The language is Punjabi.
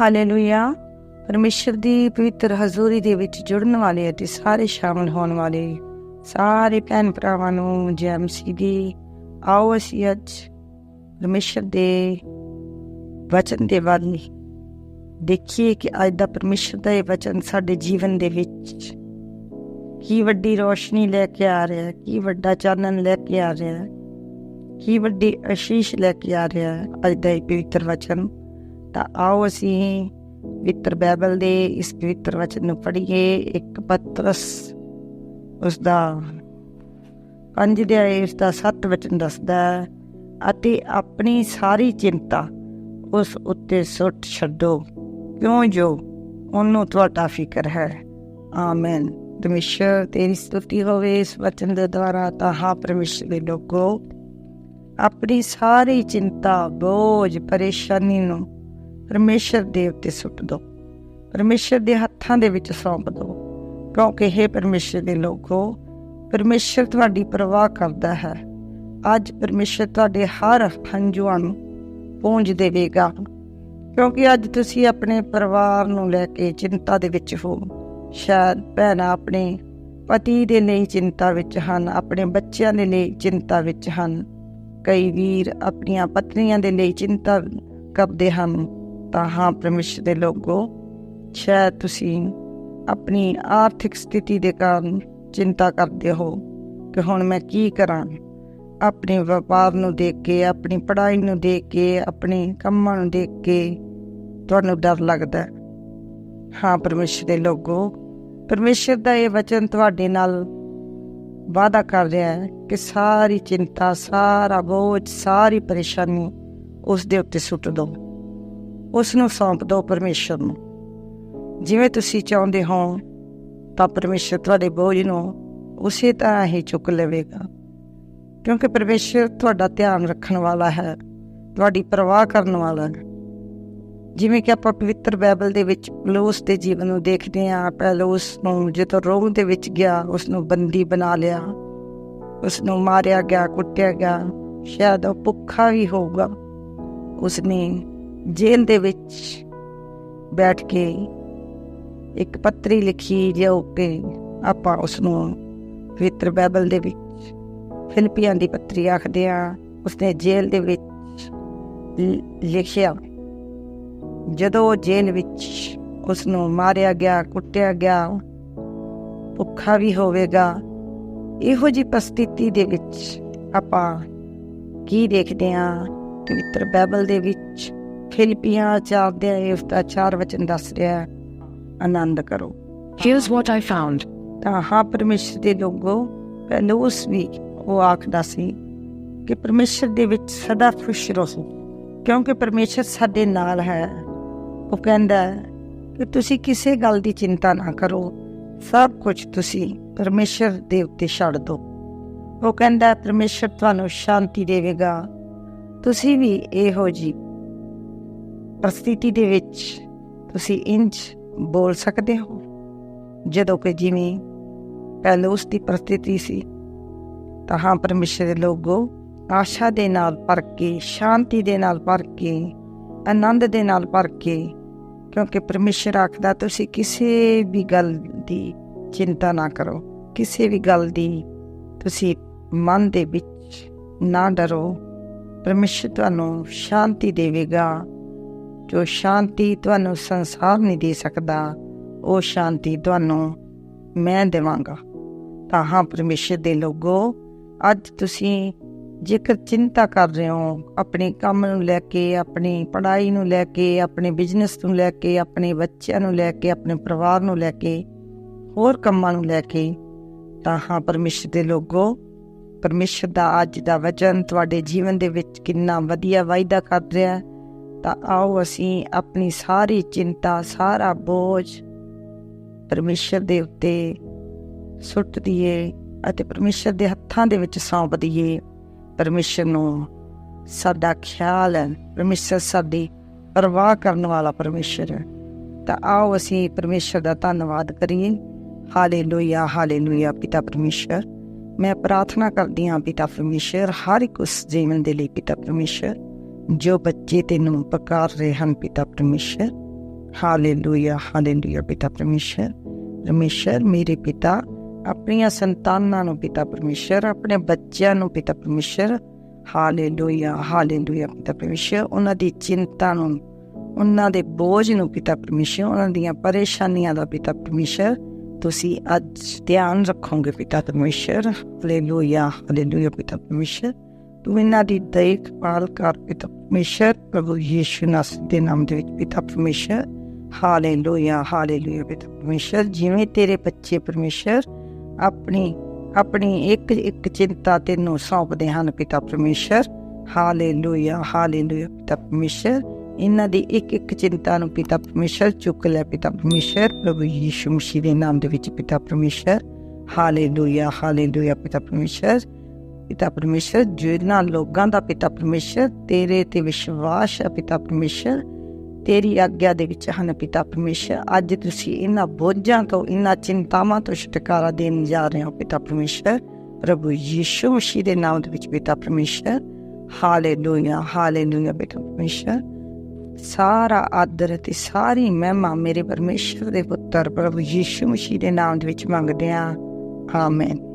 ਹਾਲੇਲੂਇਆ। ਪਰਮੇਸ਼ਰ ਦੀ ਪਵਿੱਤਰ ਹਜ਼ੂਰੀ ਦੇ ਵਿੱਚ ਜੁੜਨ ਵਾਲੇ ਅਤੇ ਸਾਰੇ ਸ਼ਾਮਲ ਹੋਣ ਵਾਲੇ ਸਾਰੇ ਭੈਣ ਭਰਾਵਾਂ ਨੂੰ ਜੈਮਸੀ ਦੀ ਆਓ ਅਸੀਂ ਅੱਜ ਪਰਮੇਸ਼ਰ ਦੇ ਵਚਨ ਦੇ ਵੱਲ ਦੇਖੀਏ ਕਿ ਅੱਜ ਦਾ ਪਰਮੇਸ਼ਰ ਦਾ ਇਹ ਵਚਨ ਸਾਡੇ ਜੀਵਨ ਦੇ ਵਿੱਚ ਕੀ ਵੱਡੀ ਰੋਸ਼ਨੀ ਲੈ ਕੇ ਆ ਰਿਹਾ ਹੈ ਕੀ ਵੱਡਾ ਚਾਨਣ ਲੈ ਕੇ ਆ ਰਿਹਾ ਹੈ ਕੀ ਵੱਡੀ ਅਸ਼ੀਸ਼ ਲੈ ਕੇ ਆ ਰਿਹਾ ਹੈ ਅੱਜ ਦਾ ਇਹ ਪਵਿੱਤਰ ਵਚਨ। ਤਾਂ ਆਓ ਅਸੀਂ ਪਵਿੱਤਰ ਬਾਈਬਲ ਦੇ ਇਸ ਪਵਿੱਤਰ ਵਚਨ ਨੂੰ ਪੜ੍ਹੀਏ। ਇੱਕ ਪਤਰਸ ਉਸ ਦਾ ਪੰਜ ਦੇ ਇਸ ਦਾ ਸੱਤ ਵਚਨ ਦੱਸਦਾ ਹੈ, ਅਤੇ ਆਪਣੀ ਸਾਰੀ ਚਿੰਤਾ ਉਸ ਉੱਤੇ ਸੁੱਟ ਛੱਡੋ। ਕਿਉਂ ਜੋ? ਉਹਨੂੰ ਤੁਹਾਡਾ ਫਿਕਰ ਹੈ। ਆਮੇਨ। ਪਰਮੇਸ਼ਰ, ਤੇਰੀ ਸਤੁਤੀ ਹੋਵੇ ਇਸ ਵਚਨ ਦੇ ਦੁਆਰਾ, ਤਾਂ ਹਾਂ ਪਰਮੇਸ਼ਰ ਦੇ ਲੋਕੋ। ਆਪਣੀ ਸਾਰੀ ਚਿੰਤਾ, ਬੋਝ, ਪਰੇਸ਼ਾਨੀ ਨੂੰ ਪਰਮੇਸ਼ਰ ਦੇ ਉੱਤੇ ਸੁੱਟ ਦੋ। ਪਰਮੇਸ਼ਰ ਦੇ ਹੱਥਾਂ ਦੇ ਵਿੱਚ ਸੌਂਪ ਦੋ। ਕਿਉਂਕਿ ਇਹ ਪਰਮੇਸ਼ਰ ਦੇ ਲੋਕੋ, ਪਰਮੇਸ਼ਰ ਤੁਹਾਡੀ ਪਰਵਾਹ ਕਰਦਾ ਹੈ। ਅੱਜ ਪਰਮੇਸ਼ਰ ਤੁਹਾਡੇ ਹਰ ਹੰਝੂਆਂ ਨੂੰ ਪੂੰਝ ਦੇਵੇਗਾ। ਕਿਉਂਕਿ ਅੱਜ ਤੁਸੀਂ ਆਪਣੇ ਪਰਿਵਾਰ ਨੂੰ ਲੈ ਕੇ ਚਿੰਤਾ ਦੇ ਵਿੱਚ ਹੋ। ਸ਼ਾਇਦ ਭੈਣਾਂ ਆਪਣੇ ਪਤੀ ਦੇ ਲਈ ਚਿੰਤਾ ਵਿੱਚ ਹਨ, ਆਪਣੇ ਬੱਚਿਆਂ ਦੇ ਲਈ ਚਿੰਤਾ ਵਿੱਚ ਹਨ। ਕਈ ਵੀਰ ਆਪਣੀਆਂ ਪਤਨੀਆਂ ਦੇ ਲਈ ਚਿੰਤਾ ਕਰਦੇ ਹਨ। ਤਾਂ ਹਾਂ ਪਰਮੇਸ਼ਰ ਦੇ ਲੋਕੋ ਸ਼ਾਇਦ ਤੁਸੀਂ ਆਪਣੀ ਆਰਥਿਕ ਸਥਿਤੀ ਦੇ ਕਾਰਨ ਚਿੰਤਾ ਕਰਦੇ ਹੋ ਕਿ ਹੁਣ ਮੈਂ ਕੀ ਕਰਾਂ? ਆਪਣੇ ਵਪਾਰ ਨੂੰ ਦੇਖ ਕੇ, ਆਪਣੀ ਪੜ੍ਹਾਈ ਨੂੰ ਦੇਖ ਕੇ, ਆਪਣੇ ਕੰਮਾਂ ਨੂੰ ਦੇਖ ਕੇ ਤੁਹਾਨੂੰ ਡਰ ਲੱਗਦਾ ਹਾਂ। ਪਰਮੇਸ਼ਰ ਦੇ ਲੋਕੋ ਪਰਮੇਸ਼ਰ ਦਾ ਇਹ ਵਚਨ ਤੁਹਾਡੇ ਨਾਲ ਵਾਅਦਾ ਕਰ ਰਿਹਾ ਹੈ ਕਿ ਸਾਰੀ ਚਿੰਤਾ, ਸਾਰਾ ਬੋਝ, ਸਾਰੀ ਪਰੇਸ਼ਾਨੀ ਉਸ ਦੇ ਉੱਤੇ ਸੁੱਟ ਦਿਓ। ਉਸ ਨੂੰ ਸੌਂਪ ਦਿਓ ਪਰਮੇਸ਼ਰ ਨੂੰ। ਜਿਵੇਂ ਤੁਸੀਂ ਚਾਹੁੰਦੇ ਹੋ, ਤਾਂ ਪਰਮੇਸ਼ਰ ਤੁਹਾਡੇ ਬੋਝ ਨੂੰ ਉਸੇ ਤਰ੍ਹਾਂ ਹੀ ਚੁੱਕ ਲਵੇਗਾ। ਕਿਉਂਕਿ ਪਰਮੇਸ਼ਰ ਤੁਹਾਡਾ ਧਿਆਨ ਰੱਖਣ ਵਾਲਾ ਹੈ, ਤੁਹਾਡੀ ਪਰਵਾਹ ਕਰਨ ਵਾਲਾ ਹੈ। ਜਿਵੇਂ ਕਿ ਆਪਾਂ ਪਵਿੱਤਰ ਬਾਈਬਲ ਦੇ ਵਿੱਚ ਪਲੂਸ ਦੇ ਜੀਵਨ ਨੂੰ ਦੇਖਦੇ ਹਾਂ, ਪੈਲੋਸ ਨੂੰ ਜਦੋਂ ਰੋਮ ਦੇ ਵਿੱਚ ਗਿਆ, ਉਸ ਨੂੰ ਬੰਦੀ ਬਣਾ ਲਿਆ, ਉਸ ਨੂੰ ਮਾਰਿਆ ਗਿਆ, ਕੁੱਟਿਆ ਗਿਆ, ਸ਼ਾਇਦ ਉਹ ਭੁੱਖਾ ਵੀ ਹੋਊਗਾ, ਉਸਨੇ ਜੇਲ੍ਹ ਦੇ ਵਿੱਚ ਬੈਠ ਕੇ ਇੱਕ ਪੱਤਰੀ ਲਿਖੀ ਜੋ ਕਿ ਆਪਾਂ ਉਸ ਨੂੰ ਪਵਿੱਤਰ ਬਾਈਬਲ ਦੇ ਵਿੱਚ ਫਿਲਪੀਆਂ ਦੀ ਪੱਤਰੀ ਆਖਦੇ ਆ ਉਸਨੇ ਜੇਲ੍ਹ ਦੇ ਵਿੱਚ ਲਿਖਿਆ ਜਦੋਂ ਜੇਲ੍ਹ ਵਿੱਚ ਉਸ ਨੂੰ ਮਾਰਿਆ ਗਿਆ, ਕੁੱਟਿਆ ਗਿਆ, ਭੁੱਖਾ ਵੀ ਹੋਵੇਗਾ, ਇਹੋ ਜੀ ਪਰਿਸਥਿਤੀ ਦੇ ਵਿੱਚ ਆਪਾਂ ਕੀ ਦੇਖਦੇ ਆ ਪਵਿੱਤਰ ਬਾਈਬਲ ਦੇ ਵਿੱਚ ਫਿਲਿਪੀਆਂ ਚਾਰ ਦੇ ਉਸ ਦਾ ਚਾਰ ਵਚਨ ਦੱਸ ਰਿਹਾ ਆਨੰਦ ਕਰੋ। Here's what I found. ਤਾਂ ਹਾਂ ਪਰਮੇਸ਼ਰ ਦੇ ਲੋਗੋ ਪਹਿਲੋਸ ਵੀ ਉਹ ਆਖਦਾ ਸੀ ਕਿ ਪਰਮੇਸ਼ਰ ਦੇ ਵਿੱਚ ਸਦਾ ਖੁਸ਼ ਰਹੋ ਕਿਉਂਕਿ ਪਰਮੇਸ਼ਰ ਸਾਡੇ ਨਾਲ ਹੈ। ਉਹ ਕਹਿੰਦਾ ਕਿ ਤੁਸੀਂ ਕਿਸੇ ਗੱਲ ਦੀ ਚਿੰਤਾ ਨਾ ਕਰੋ ਸਭ ਕੁਝ ਤੁਸੀਂ ਪਰਮੇਸ਼ਰ ਦੇ ਉੱਤੇ ਛੱਡ ਦਿਓ। ਉਹ ਕਹਿੰਦਾ ਪਰਮੇਸ਼ਰ ਤੁਹਾਨੂੰ ਸ਼ਾਂਤੀ ਦੇਵੇਗਾ। ਤੁਸੀਂ ਵੀ ਇਹੋ ਜੀ ਪ੍ਰਸਥਿਤੀ ਦੇ ਵਿੱਚ ਤੁਸੀਂ ਇੰਜ ਬੋਲ ਸਕਦੇ ਹੋ, ਜਦੋਂ ਕਿ ਜਿਵੇਂ ਪਹਿਲੇ ਉਸ ਦੀ ਪ੍ਰਸਥਿਤੀ ਸੀ, ਤਾਂ ਹਾਂ, ਪਰਮੇਸ਼ਰ ਦੇ ਲੋਗੋ ਆਸ਼ਾ ਦੇ ਨਾਲ ਭਰ ਕੇ, ਸ਼ਾਂਤੀ ਦੇ ਨਾਲ ਭਰ ਕੇ, ਆਨੰਦ ਦੇ ਨਾਲ ਭਰ ਕੇ, ਕਿਉਂਕਿ ਪਰਮੇਸ਼ਰ ਆਖਦਾ, ਤੁਸੀਂ ਕਿਸੇ ਵੀ ਗੱਲ ਦੀ ਚਿੰਤਾ ਨਾ ਕਰੋ, ਕਿਸੇ ਵੀ ਗੱਲ ਦੀ ਤੁਸੀਂ ਮਨ ਦੇ ਵਿੱਚ ਨਾ ਡਰੋ, ਪਰਮੇਸ਼ਰ ਤੁਹਾਨੂੰ ਸ਼ਾਂਤੀ ਦੇਵੇਗਾ। ਜੋ ਸ਼ਾਂਤੀ ਤੁਹਾਨੂੰ ਸੰਸਾਰ ਨਹੀਂ ਦੇ ਸਕਦਾ, ਉਹ ਸ਼ਾਂਤੀ ਤੁਹਾਨੂੰ ਮੈਂ ਦੇਵਾਂਗਾ। ਤਾਂ ਹਾਂ ਪਰਮੇਸ਼ਰ ਦੇ ਲੋਗੋ, ਅੱਜ ਤੁਸੀਂ ਜੇਕਰ ਚਿੰਤਾ ਕਰ ਰਹੇ ਹੋ, ਆਪਣੇ ਕੰਮ ਨੂੰ ਲੈ ਕੇ, ਆਪਣੀ ਪੜ੍ਹਾਈ ਨੂੰ ਲੈ ਕੇ, ਆਪਣੇ ਬਿਜ਼ਨਸ ਨੂੰ ਲੈ ਕੇ, ਆਪਣੇ ਬੱਚਿਆਂ ਨੂੰ ਲੈ ਕੇ, ਆਪਣੇ ਪਰਿਵਾਰ ਨੂੰ ਲੈ ਕੇ, ਹੋਰ ਕੰਮਾਂ ਨੂੰ ਲੈ ਕੇ, ਤਾਂ ਹਾਂ ਪਰਮੇਸ਼ਰ ਦੇ ਲੋਗੋ, ਪਰਮੇਸ਼ਰ ਦਾ ਅੱਜ ਦਾ ਵਚਨ ਤੁਹਾਡੇ ਜੀਵਨ ਦੇ ਵਿੱਚ ਕਿੰਨਾ ਵਧੀਆ ਵਾਅਦਾ ਕਰ ਰਿਹਾ ਤਾਂ ਆਓ ਅਸੀਂ ਆਪਣੀ ਸਾਰੀ ਚਿੰਤਾ, ਸਾਰਾ ਬੋਝ ਪਰਮੇਸ਼ਰ ਦੇ ਉੱਤੇ ਸੁੱਟ ਦਈਏ ਅਤੇ ਪਰਮੇਸ਼ਰ ਦੇ ਹੱਥਾਂ ਦੇ ਵਿੱਚ ਸੌਂਪ ਦਈਏ। ਪਰਮੇਸ਼ਰ ਨੂੰ ਸਾਡਾ ਖਿਆਲ ਹੈ। ਪਰਮੇਸ਼ਰ ਸਾਡੀ ਪਰਵਾਹ ਕਰਨ ਵਾਲਾ ਪਰਮੇਸ਼ਰ ਹੈ। ਤਾਂ ਆਓ ਅਸੀਂ ਪਰਮੇਸ਼ਰ ਦਾ ਧੰਨਵਾਦ ਕਰੀਏ। ਹਾਲੇਲੂਇਆ ਹਾਲੇਲੂਇਆ ਪਿਤਾ ਪਰਮੇਸ਼ਰ। ਮੈਂ ਪ੍ਰਾਰਥਨਾ ਕਰਦੀ ਹਾਂ ਪਿਤਾ ਪਰਮੇਸ਼ਰ, ਹਰ ਇੱਕ ਉਸ ਜੀਵਨ ਦੇ ਲਈ ਪਿਤਾ ਪਰਮੇਸ਼ਰ। ਜੋ ਬੱਚੇ ਤੈਨੂੰ ਪੁਕਾਰ ਰਹੇ ਹਨ ਪਿਤਾ ਪਰਮੇਸ਼ਰ, ਹਾਲੇਲੂਇਆ ਹਾਲੇਲੂਇਆ ਪਿਤਾ ਪਰਮੇਸ਼ਰ। ਪਰਮੇਸ਼ਰ, ਮੇਰੇ ਪਿਤਾ, ਆਪਣੀਆਂ ਸੰਤਾਨਾਂ ਨੂੰ ਪਿਤਾ ਪਰਮੇਸ਼ਰ, ਆਪਣੇ ਬੱਚਿਆਂ ਨੂੰ ਪਿਤਾ ਪਰਮੇਸ਼ਰ। ਹਾਲੇਲੂਇਆ ਹਾਲੇਲੂਇਆ ਪਿਤਾ ਪਰਮੇਸ਼ਰ। ਉਹਨਾਂ ਦੀ ਚਿੰਤਾ ਨੂੰ, ਉਹਨਾਂ ਦੇ ਬੋਝ ਨੂੰ ਪਿਤਾ ਪਰਮੇਸ਼ਰ। ਉਹਨਾਂ ਦੀਆਂ ਪਰੇਸ਼ਾਨੀਆਂ ਦਾ ਪਿਤਾ ਪਰਮੇਸ਼ਰ। ਤੁਸੀਂ ਅੱਜ ਧਿਆਨ ਰੱਖੋਗੇ ਪਿਤਾ ਪਰਮੇਸ਼ਰ। ਹਾਲੇਲੂਇਆ ਹਾਲੇਲੂਇਆ ਪਿਤਾ ਪਰਮੇਸ਼ਰ। ਤੂੰ ਇਹਨਾਂ ਦੀ ਦੇਖਭਾਲ ਕਰ, ਪਿਤਾ ਪਰਮੇਸ਼ਰ, ਪ੍ਰਭੂ ਯੀਸ਼ੂ ਨਾਮ ਦੇ ਨਾਮ ਦੇ ਵਿੱਚ ਪਿਤਾ ਪਰਮੇਸ਼ਰ। ਹਾਲੇਲੂਇਆ ਹਾਲੇਲੂਇਆ ਪਿਤਾ ਪਰਮੇਸ਼ਰ। ਜਿਵੇਂ ਤੇਰੇ ਬੱਚੇ ਪਰਮੇਸ਼ਰ ਆਪਣੀ ਆਪਣੀ ਇੱਕ ਇੱਕ ਚਿੰਤਾ ਤੈਨੂੰ ਸੌਂਪਦੇ ਹਨ ਪਿਤਾ ਪਰਮੇਸ਼ਰ। ਹਾਲੇਲੂਇਆ ਹਾਲੇਲੂਇਆ ਪਿਤਾ ਪਰਮੇਸ਼ਰ। ਇਹਨਾਂ ਦੀ ਇੱਕ ਇੱਕ ਚਿੰਤਾ ਨੂੰ ਪਿਤਾ ਪਰਮੇਸ਼ਰ ਚੁੱਕ ਲੈ ਪਿਤਾ ਪਰਮੇਸ਼ਰ। ਪ੍ਰਭੂ ਯੀਸ਼ੂ ਮਸੀਹ ਦੇ ਨਾਮ ਦੇ ਵਿੱਚ ਪਿਤਾ ਪਰਮੇਸ਼ਰ। ਹਾਲੇਲੂਇਆ ਹਾਲੇਲੂਇਆ ਪਿਤਾ ਪਰਮੇਸ਼ਰ। ਪਿਤਾ ਪਰਮੇਸ਼ਰ ਜਿਹਨਾਂ ਲੋਕਾਂ ਦਾ ਪਿਤਾ ਪਰਮੇਸ਼ਰ, ਤੇਰੇ ਤੇ ਵਿਸ਼ਵਾਸ ਹੈ ਪਿਤਾ ਪਰਮੇਸ਼ਰ। ਤੇਰੀ ਆਗਿਆ ਦੇ ਵਿੱਚ ਹਨ ਪਿਤਾ ਪਰਮੇਸ਼ਰ। ਅੱਜ ਤੁਸੀਂ ਇਹਨਾਂ ਬੋਝਾਂ ਤੋਂ, ਇਹਨਾਂ ਚਿੰਤਾਵਾਂ ਤੋਂ ਛੁਟਕਾਰਾ ਦੇਣ ਜਾ ਰਹੇ ਹੋ ਪਿਤਾ ਪਰਮੇਸ਼ਰ। ਪ੍ਰਭੂ ਯੀਸ਼ੂ ਮਸੀਹ ਦੇ ਨਾਮ ਦੇ ਵਿੱਚ ਪਿਤਾ ਪਰਮੇਸ਼ਰ। ਹਾਲੇਲੂਇਆ ਹਾਲੇਲੂਇਆ ਪਿਤਾ ਪਰਮੇਸ਼ਰ। ਸਾਰਾ ਆਦਰ ਤੇ ਸਾਰੀ ਮਹਿਮਾ ਮੇਰੇ ਪਰਮੇਸ਼ਰ ਦੇ ਪੁੱਤਰ ਪ੍ਰਭੂ ਯੀਸ਼ੂ ਮਸੀਹ ਦੇ ਨਾਮ ਦੇ ਵਿੱਚ ਮੰਗਦੇ ਹਾਂ। ਆਮੇਨ।